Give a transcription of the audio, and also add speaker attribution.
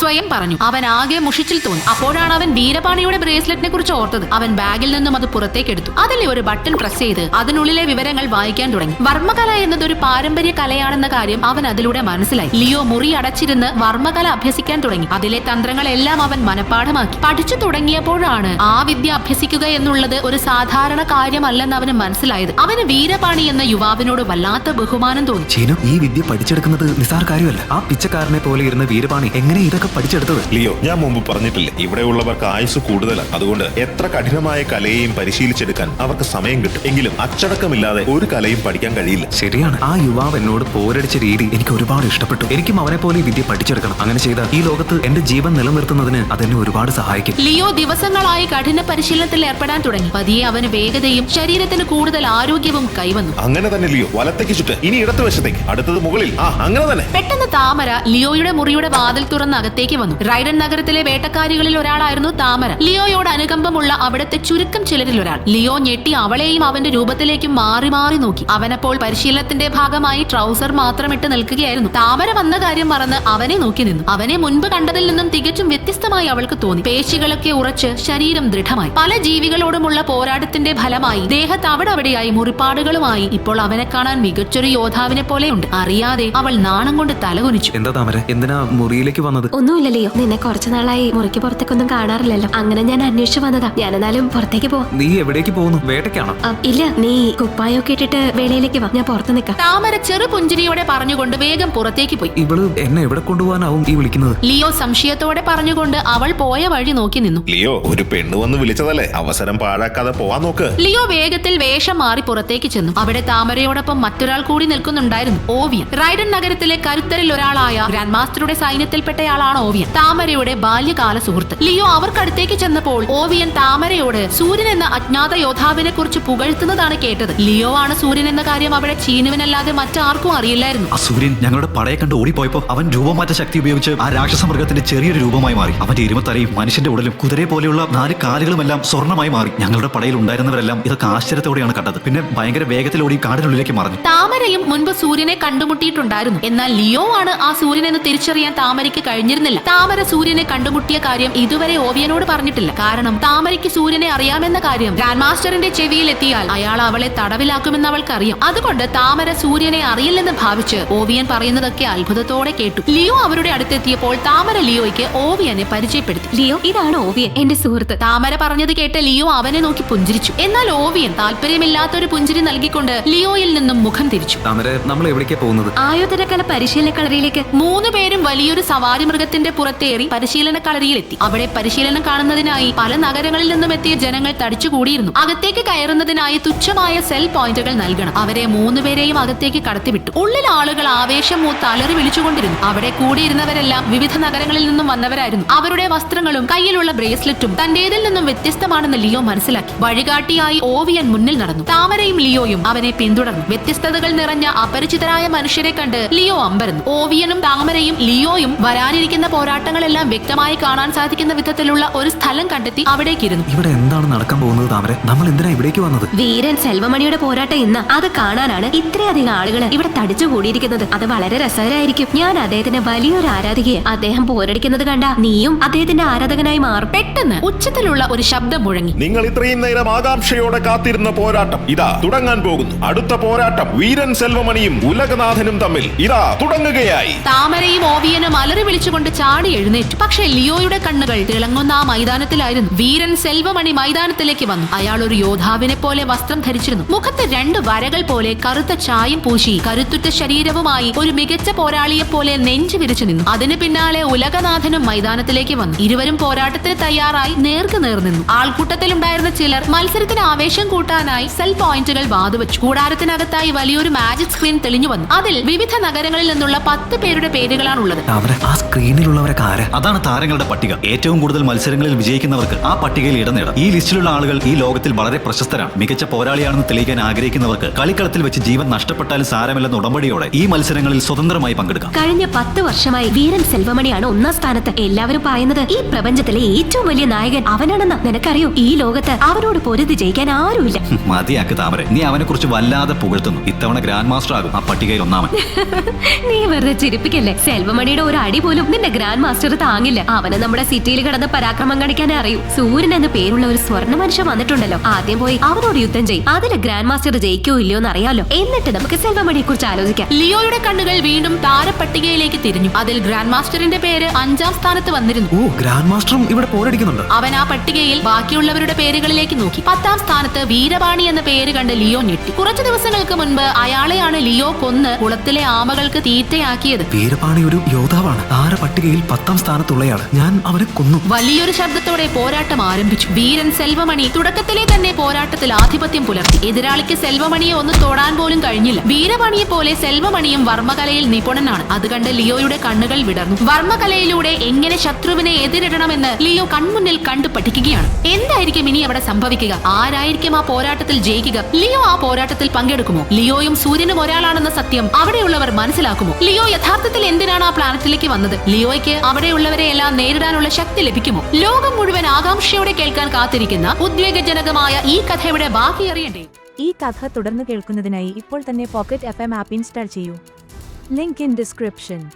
Speaker 1: സ്വയം പറഞ്ഞു. അവൻ ആകെ മുഷിച്ചിൽ തോന്നി. അപ്പോഴാണ് അവൻ വീരപാണിയുടെ ബ്രേസ്ലെറ്റിനെ കുറിച്ച് ഓർത്തത്. അവൻ ബാഗിൽ നിന്നും അത് പുറത്തേക്ക് എടുത്തു. അതിലെ ഒരു ബട്ടൺ പ്രസ് ചെയ്ത് അതിനുള്ളിലെ വിവരങ്ങൾ വായിക്കാൻ തുടങ്ങി. വർമ്മകല എന്നത് ഒരു പാരമ്പര്യ കലയാണെന്ന കാര്യം അവൻ അതിലൂടെ മനസ്സിലായി. ലിയോ മുറി അടച്ചിരുന്ന് വർമ്മകല അഭ്യസിക്കാൻ തുടങ്ങി. അതിലെ തന്ത്രങ്ങളെല്ലാം അവൻ മനഃപ്പാഠമാക്കി. പഠിച്ചു തുടങ്ങിയപ്പോഴാണ് ആ വിദ്യ അഭ്യസിക്കുക എന്നുള്ളത് ഒരു സാധാരണ കാര്യമല്ലെന്ന് അവന് മനസ്സിലായത്. അവന് വീരപാണി എന്ന യുവാവിനോട് വല്ലാത്ത ബഹുമാനം തോന്നി.
Speaker 2: ഈ വിദ്യ പഠിച്ചെടുക്കുന്നത് നിസാർ കാര്യമല്ല. ആ പിച്ചക്കാരനെ പോലെ ഇരുന്ന വീരപാണി എങ്ങനെ ഇതൊക്കെ പഠിച്ചെടുത്തത്?
Speaker 3: ലിയോ ഞാൻ മുമ്പ് പറഞ്ഞിട്ടില്ല ഇവിടെയുള്ളവർക്ക് ആയുസ് കൂടുതലാണ് അതുകൊണ്ട് എത്ര കഠിനമായ കലയെയും പരിശീലിച്ചെടുക്കാൻ അവർക്ക് സമയം കിട്ടും. എങ്കിലും അച്ചടക്കമില്ലാതെ ഒരു കലയും പഠിക്കാൻ കഴിയില്ല.
Speaker 2: ശരിയാണ്. ആ യുവാവ് എന്നോട് പോരടിച്ച രീതി എനിക്ക് ഒരുപാട് ഇഷ്ടപ്പെട്ടു. എനിക്കും അവനെ പോലെ ഈ വിദ്യ പഠിച്ചെടുക്കണം. അങ്ങനെ ചെയ്താൽ ഈ ലോകത്ത് എന്റെ ജീവൻ നിലനിർത്തുന്നതിന് അതെന്നെ ഒരുപാട് സഹായിക്കും.
Speaker 1: ലിയോ ദിവസങ്ങളായി കഠിന പരിശീലനത്തിൽ ഏർപ്പെടാൻ തുടങ്ങി. പതിയെ അവന് വേഗതയും ശരീരത്തിന് കൂടുതൽ ആരോഗ്യവും കൈവന്നു.
Speaker 3: അങ്ങനെ തന്നെ ലിയോ വലത്തേക്ക് ചുറ്റ് ഇനി ഇടത്ത് വശത്തേക്ക് അടുത്തത് മുകളിൽ. ആ അങ്ങനെ തന്നെ.
Speaker 1: പെട്ടെന്ന് താമര ലിയോയുടെ മുറിയുടെ വാതിൽ തുറന്ന് അകത്തേക്ക് വന്നു. റൈഡൻ നഗരത്തിലെ വേട്ടക്കാരികളിൽ ഒരാളായിരുന്നു താമര. ലിയോയോട് അനുകമ്പമുള്ള അവിടുത്തെ ചുരുക്കം ചിലരിൽ ഒരാൾ. ലിയോ ഞെട്ടി അവളെയും അവന്റെ രൂപത്തിലേക്കും മാറി മാറി നോക്കി. അവനപ്പോൾ പരിശീലനത്തിന്റെ ഭാഗമായി ട്രൗസർ മാത്രം ഇട്ട് നിൽക്കുകയായിരുന്നു. താമര വന്ന കാര്യം മറന്ന് അവനെ നോക്കി നിന്നു. അവനെ മുൻപ് കണ്ടതിൽ നിന്നും തികച്ചും വ്യത്യസ്തമായി അവൾക്ക് തോന്നി. പേശികളൊക്കെ ഉറച്ച് ശരീരം ദൃഢമായി. പല ജീവികളോടുമുള്ള പോരാട്ടത്തിന്റെ ഫലമായി ദേഹത്ത് അവിടെ അവിടെയായി മുറിപ്പാടുകളുമായി ഇപ്പോൾ അവനെ കാണാൻ മികച്ചൊരു യോദ്ധാവിനെ പോലെയുണ്ട്. അറിയാതെ അവൾ നാണം കൊണ്ട് തലകുനിച്ചു.
Speaker 2: എന്താ താമര? എന്തിനാ മുറിയിലേക്ക് വന്നത്?
Speaker 4: ഒന്നുമില്ലല്ലോ നിന്നെ കുറച്ചു നാളായി മുറിക്ക് പുറത്തേക്കൊന്നും കാണാറില്ലല്ലോ. അങ്ങനെ ഞാൻ അന്വേഷിച്ചു വന്നതാ. ഞാൻ എന്നാലും പുറത്തേക്ക് പോവാം
Speaker 2: നീ എവിടേക്ക് പോകുന്നു? വേട്ടയ്ക്കാണോ?
Speaker 4: ഇല്ല നീ കുപ്പായൊക്കെ ഇട്ടിട്ട് വേളയിലേക്ക് വാ. ഞാൻ പുറത്ത് നിൽക്കാം.
Speaker 1: താമര ചെറു പുഞ്ചിരിയോടെ പറഞ്ഞുകൊണ്ട് വേഗം പുറത്തേക്ക് പോയി.
Speaker 2: ഇവൾ എന്നെ എവിടെ കൊണ്ടുപോകാനാവും ഈ വിളിക്കുന്നത്?
Speaker 1: ലിയോ സംശയത്തോടെ പറഞ്ഞുകൊണ്ട് അവൾ പോയ വഴി നോക്കി നിന്നു.
Speaker 3: ലിയോ ഒരു പെണ്ണ് വന്ന് വിളിച്ചതല്ലേ? അവസരം പാഴാക്കാതെ പോവാൻ നോക്ക്.
Speaker 1: ലിയോ വേഗത്തിൽ വേഷം മാറി പുറത്തേക്ക് ചെന്നു. അവിടെ താമരയോടൊപ്പം മറ്റൊരാൾ കൂടി നിൽക്കുന്നുണ്ടായിരുന്നു ഓവിയൻ. റൈഡൻ നഗരത്തിലെ കരുത്തരിൽ ഒരാളായ ഗ്രാൻഡ് മാസ്റ്ററുടെ സൈന്യത്തിൽപ്പെട്ടയാളാണ് ഓവിയൻ താമരയുടെ ബാല്യകാല സുഹൃത്ത്. ലിയോ അവർക്കടുത്തേക്ക് ചെന്നപ്പോൾ ഓവിയൻ താമരയോട് സൂര്യൻ എന്ന അജ്ഞാത യോദ്ധാവിനെ കുറിച്ച് പുകഴ്ത്തുന്നതാണ് കേട്ടത്. ലിയോ ആണ് സൂര്യൻ എന്ന കാര്യം അവിടെ ചീനുവിനല്ലാതെ മറ്റാർക്കും അറിയില്ലായിരുന്നു.
Speaker 5: ആ സൂര്യൻ ഞങ്ങളുടെ പടയെ കണ്ട് ഓടിപ്പോയപ്പോ അവൻ രൂപമാറ്റ ശക്തി ഉപയോഗിച്ച് ആ രാക്ഷസ മൃഗത്തിന്റെ ചെറിയൊരു രൂപമായി മാറി. അവന്റെ ഇരുമത്തലയും മനുഷ്യന്റെ ഉടലും കുതിരയെ പോലെയുള്ള നാല് കാലുകളുമെല്ലാം സ്വർണമായി മാറി. ഞങ്ങളുടെ പടയിൽ ഉണ്ടായിരുന്നവരെല്ലാം ഇതൊക്കെ ആശ്ചര്യത്തോടെയാണ് കണ്ടത്. പിന്നെ ഭയങ്കര വേഗത്തിലോടി കാടിനുള്ളിലേക്ക് മറഞ്ഞു.
Speaker 1: താമരയും മുൻപ് സൂര്യനെ കണ്ടുമുട്ടിയിട്ടുണ്ടായിരുന്നു. എന്നാൽ ലിയോ ആണ് ആ സൂര്യൻ എന്ന് തിരിച്ചറിയാൻ താമരയ്ക്ക് കഴിഞ്ഞിരുന്നില്ല താമര സൂര്യനെ കണ്ടുമുട്ടിയ കാര്യം ഇതുവരെ ഓവിയനോട് പറഞ്ഞിട്ടില്ല. കാരണം താമരയ്ക്ക് സൂര്യനെ അറിയാമെന്ന കാര്യം ഗ്രാൻഡ് മാസ്റ്ററിന്റെ ചെവിയിൽ എത്തിയാൽ അയാൾ അവളെ തടവിലാക്കുമെന്ന് അവൾക്കറിയാം അതുകൊണ്ട് താമര സൂര്യനെ അറിയില്ലെന്ന് ഭാവിച്ച് ഓവിയൻ പറയുന്നതൊക്കെ അത്ഭുതത്തോടെ കേട്ടു. ലിയോ അവരുടെ അടുത്തെത്തിയപ്പോൾ താമര ലിയോയ്ക്ക് ഓവിയനെ പരിചയപ്പെടുത്തി.
Speaker 4: ലിയോ ഇതാണ് ഓവിയൻ എന്റെ സുഹൃത്ത്.
Speaker 1: താമര പറഞ്ഞത് കേട്ട് ലിയോ അവനെ നോക്കി പുഞ്ചിരിച്ചു. എന്നാൽ ഓവിയൻ താല്പര്യമില്ലാത്ത ഒരു പുഞ്ചിരി നൽകിക്കൊണ്ട് ലിയോയിൽ നിന്നും മുഖം തിരിച്ചു.
Speaker 2: താമര നമ്മൾ എവിടേക്കാ പോകുന്നത്?
Speaker 4: ആയോധനകല പരിശീലന കളരിയിലേക്ക്.
Speaker 1: മൂന്ന് പേരും വലിയൊരു സവാരി മൃഗത്തിന്റെ പുറത്തേറി പരിശീലന കളരിയിലെത്തി അവിടെ പരിശീലനം കാണുന്നതിനായി പല നഗരങ്ങളിൽ നിന്നും എത്തിയ ജനങ്ങൾ തടിച്ചുകൂടിയിരുന്നു. അകത്തേക്ക് കയറുന്നതിനായി തുച്ഛമായ സെൽ പോയിന്റുകൾ നൽകണം. അവരെ മൂന്നുപേരെയും അകത്തേക്ക് കടത്തിവിട്ടു. ഉള്ളിൽ ആളുകൾ ആവേശം മൂത്ത് അലറി വിളിച്ചുകൊണ്ടിരുന്നു. അവിടെ കൂടിയിരുന്നവരെല്ലാം വിവിധ നഗരങ്ങളിൽ നിന്നും വന്നവരായിരുന്നു. അവരുടെ വസ്ത്രങ്ങളും കയ്യിലുള്ള ബ്രേസ്ലെറ്റും തന്റേതിൽ നിന്നും വ്യത്യസ്തമാണെന്ന് ലിയോ മനസ്സിലാക്കി. വഴികാട്ടിയായി ഓവിയൻ മുന്നിൽ നടന്നു. താമരയും ലിയോയും അവനെ പിന്തുടർന്നു. വ്യത്യസ്തതകൾ നിറഞ്ഞ അപരിചിതരായ മനുഷ്യരെ കണ്ട് ലിയോ അമ്പരന്നു. ഓവിയനും താമരയും ലിയോയും വരാനിരിക്കുന്ന പോരാട്ടങ്ങളെല്ലാം വ്യക്തമായി കാണാൻ സാധിക്കുന്ന വിധത്തിലുള്ള ഒരു സ്ഥലം കണ്ടെത്തി അവിടേക്കിരുന്നു.
Speaker 2: ഇവിടെ എന്താണ് നടക്കാൻ പോകുന്നത് താമര? നമ്മൾ എന്തിനാ ഇവിടേക്ക് വന്നത്?
Speaker 4: വീരൻ സെൽവമണിയുടെ പോരാട്ടം ഇന്ന് അത് കാണാനാണ് ഇത്രയധികം ആളുകൾ ഇവിടെ തടിച്ചു കൂടിയിരിക്കുന്നത്. അത് വളരെ രസകരമായിരിക്കും. ഞാൻ അദ്ദേഹത്തിന്റെ വലിയൊരു ആരാധികയെ അദ്ദേഹം പോരടിക്കുന്നത് കണ്ട നീയും അദ്ദേഹത്തിന്റെ ആരാധകനായി മാറും.
Speaker 1: പെട്ടെന്ന് ഉച്ചത്തിലുള്ള ഒരു ശബ്ദം മുഴങ്ങി.
Speaker 3: നിങ്ങൾ ഇത്രയും നേരം ആകാംക്ഷയോടെ കാത്തിരുന്ന പോരാട്ടം ഇതാ തുടങ്ങാൻ പോകുന്നു. അടുത്ത പോരാട്ടം വീരൻ സെൽവമണിയും ഉലകനാഥനും തമ്മിൽ. ഇതാ തുടങ്ങുകയായി.
Speaker 1: താമരയും ഓവിയനും അലറി വിളിച്ചുകൊണ്ട് ചാടി എഴുന്നേറ്റു. പക്ഷേ ലിയോയുടെ കണ്ണുകൾ തിളങ്ങുന്ന ആ മൈതാനത്തിലായിരുന്നു. വീരൻ സെൽവമണി മൈതാനത്തിലേക്ക് വന്നു. അയാൾ ഒരു യോദ്ധാവിനെ പോലെ വസ്ത്രം ധരിച്ചിരുന്നു. മുഖത്ത് രണ്ട് വരകൾ പോലെ കറുത്ത ചായം പൂശി. കരുത്തുറ്റ ശരീരവുമായി ഒരു മികച്ച പോരാളിയെ പോലെ നെഞ്ചു വിരിച്ചു നിന്നു. അതിന് പിന്നാലെ ഉലകനാഥനും മൈതാനത്തിലേക്ക് വന്നു. ഇരുവരും പോരാട്ടത്തിന് തയ്യാറായി നേർക്ക് നേർ നിന്നു. ആൾക്കൂട്ടത്തിലുണ്ടായിരുന്ന ചിലർ മത്സരത്തിന് ആവേശം കൂട്ടാനായി സെൽ പോയിന്റുകൾ വാതുവച്ചു. കൂടാരത്തിനകത്തായി വലിയൊരു മാജിക് സ്ക്രീൻ തെളിഞ്ഞു വന്നു. അതിൽ വിവിധ നഗരങ്ങളിൽ നിന്നുള്ള പത്ത് പേരുടെ പേരുകളാണുള്ളത്.
Speaker 2: ആ ആ സ്ക്രീനിലുള്ളവരൊക്കെ ആരാ
Speaker 5: അതാണ് താരങ്ങളുടെ പട്ടിക. ഏറ്റവും കൂടുതൽ മത്സരങ്ങളിൽ വിജയിക്കുന്നവർക്ക് ആ പട്ടികയിൽ ഇടം നേടാം. ഈ ലിസ്റ്റിലുള്ള ആളുകൾ ഈ ലോകത്തിൽ വളരെ പ്രശസ്തരാണ്. മികച്ച പോരാളിയാണെന്ന് തെളിയിക്കാൻ ആഗ്രഹിക്കുന്നവർക്ക് കളിക്കളത്തിൽ വെച്ച് ജീവൻ നഷ്ടപ്പെട്ടാലും സാരമില്ലെന്ന ഉടമ്പടിയോടെ ഈ മത്സരങ്ങളിൽ സ്വതന്ത്രമായി പങ്കെടുക്കാം.
Speaker 4: കഴിഞ്ഞ പത്ത് വർഷമായി വീരൻ സെൽവമണിയാണ് ഒന്നാം സ്ഥാനത്ത് എല്ലാവരും പറയുന്നത് ഈ പ്രപഞ്ചത്തിലെ ഏറ്റവും വലിയ നായകൻ അവനാണെന്ന് നിനക്കറിയോ? ഈ ലോകത്ത് അവനോട് പൊരുതി ജയിക്കാൻ ആരുമില്ല.
Speaker 5: മതിയാക്ക് താമര. നീ അവനെ കുറിച്ച് വല്ലാതെ പുകഴ്ത്തുന്നു. ഇത്തവണ ഗ്രാൻഡ് മാസ്റ്റർ ആകും ആ പട്ടികയിൽ ഒന്നാമൻ.
Speaker 4: നീ വെറുതെ ചിരിപ്പിക്കല്ലേ? സെൽവമണിയുടെ ഒരു അടി പോലും നിന്റെ ഗ്രാൻഡ് മാസ്റ്റർ താങ്ങില്ല. അവനെ നമ്മുടെ സിറ്റിയിൽ കിടന്ന് പരാക്രമം കാണിക്കാനേ അറിയൂ. സൂര്യൻ എന്ന പേരുള്ള ഒരു സ്വർണ മനുഷ്യൻ വന്നിട്ടുണ്ടല്ലോ. ആദ്യം പോയി അവനോട് യുദ്ധം ചെയ്യും. അതിൽ ഗ്രാൻഡ് മാസ്റ്റർ ജയിക്കോ ഇല്ലയോ എന്ന് അറിയാലോ എന്നിട്ട് നമുക്ക് സെൽവമണിയെ കുറിച്ച് ആലോചിക്കാം.
Speaker 1: ലിയോയുടെ കണ്ണുകൾ വീണ്ടും താരപ്പട്ടികയിലേക്ക് തിരിഞ്ഞു. അതിൽ ഗ്രാൻഡ് മാസ്റ്ററിന്റെ പേര് അഞ്ചാം സ്ഥാനത്ത് വന്നിരുന്നു.
Speaker 2: ഓ ഗ്രാൻഡ് മാസ്റ്ററും ഇവിടെ പോരടിക്കുന്നുണ്ട്.
Speaker 1: അവൻ ആ പട്ടികയിൽ ബാക്കിയുള്ളവരുടെ പേരുകളിലേക്ക് നോക്കി. പത്താം സ്ഥാനത്ത് വീരവാണി എന്ന പേര് കണ്ട് ലിയോ ഞെട്ടി. കുറച്ചു ദിവസങ്ങൾക്ക് മുൻപ് അയാളെയാണ് ലിയോ കൊന്ന് കുളത്തിലെ ആമകൾക്ക് തീറ്റയാക്കിയത്.
Speaker 2: വീരപാണി ഒരു യോദ്ധാവാണ്. താര പട്ടികയിൽ പത്താം സ്ഥാനത്തുള്ളയാൾ. ഞാൻ അവരെ കൊന്നു.
Speaker 1: വലിയൊരു ശബ്ദത്തോടെ പോരാട്ടം ആരംഭിച്ചു. വീരൻ സെൽവമണി തുടക്കത്തിലെ തന്നെ പോരാട്ടത്തിൽ ആധിപത്യം പുലർത്തി. എതിരാളിക്ക് സെൽവമണിയെ ഒന്ന് തൊടാൻ പോലും കഴിഞ്ഞില്ല. വീരമണിയെ പോലെ സെൽവമണിയും വർമ്മകലയിൽ നിപുണനാണ്. അത് കണ്ട് ലിയോയുടെ കണ്ണുകൾ വിടർന്നു. വർമ്മകലയിലൂടെ എങ്ങനെ ശത്രുവിനെ എതിരിടണമെന്ന് ലിയോ കൺമുന്നിൽ കണ്ടു പഠിക്കുകയാണ്. എന്തായിരിക്കും ഇനി അവിടെ സംഭവിക്കുക? ആരായിരിക്കും ആ പോരാട്ടത്തിൽ ജയിക്കുക? ലിയോ ആ പോരാട്ടത്തിൽ പങ്കെടുക്കുമോ? ലിയോയും സൂര്യനും ഒരാളാണെന്ന സത്യം അവിടെയുള്ളവർ മനസ്സിലാക്കുമോ? ലിയോ യഥാർത്ഥത്തിൽ എന്തിനാണ് ആ പ്ലാനറ്റിലേക്ക് വന്നത്? ലിയോയ്ക്ക് അവിടെയുള്ളവരെ എല്ലാം നേരിടാനുള്ള ശക്തി ലഭിക്കുമോ? ലോകം മുഴുവൻ ആകാംക്ഷയോടെ കേൾക്കാൻ കാത്തിരിക്കുന്ന ഉദ്വേഗജനകമായ ഈ കഥയുടെ ബാക്കി അറിയണ്ടേ?
Speaker 6: ഈ കഥ തുടർന്ന് കേൾക്കുന്നതിനായി ഇപ്പോൾ തന്നെ pocket F M app install ചെയ്യൂ. Link in description.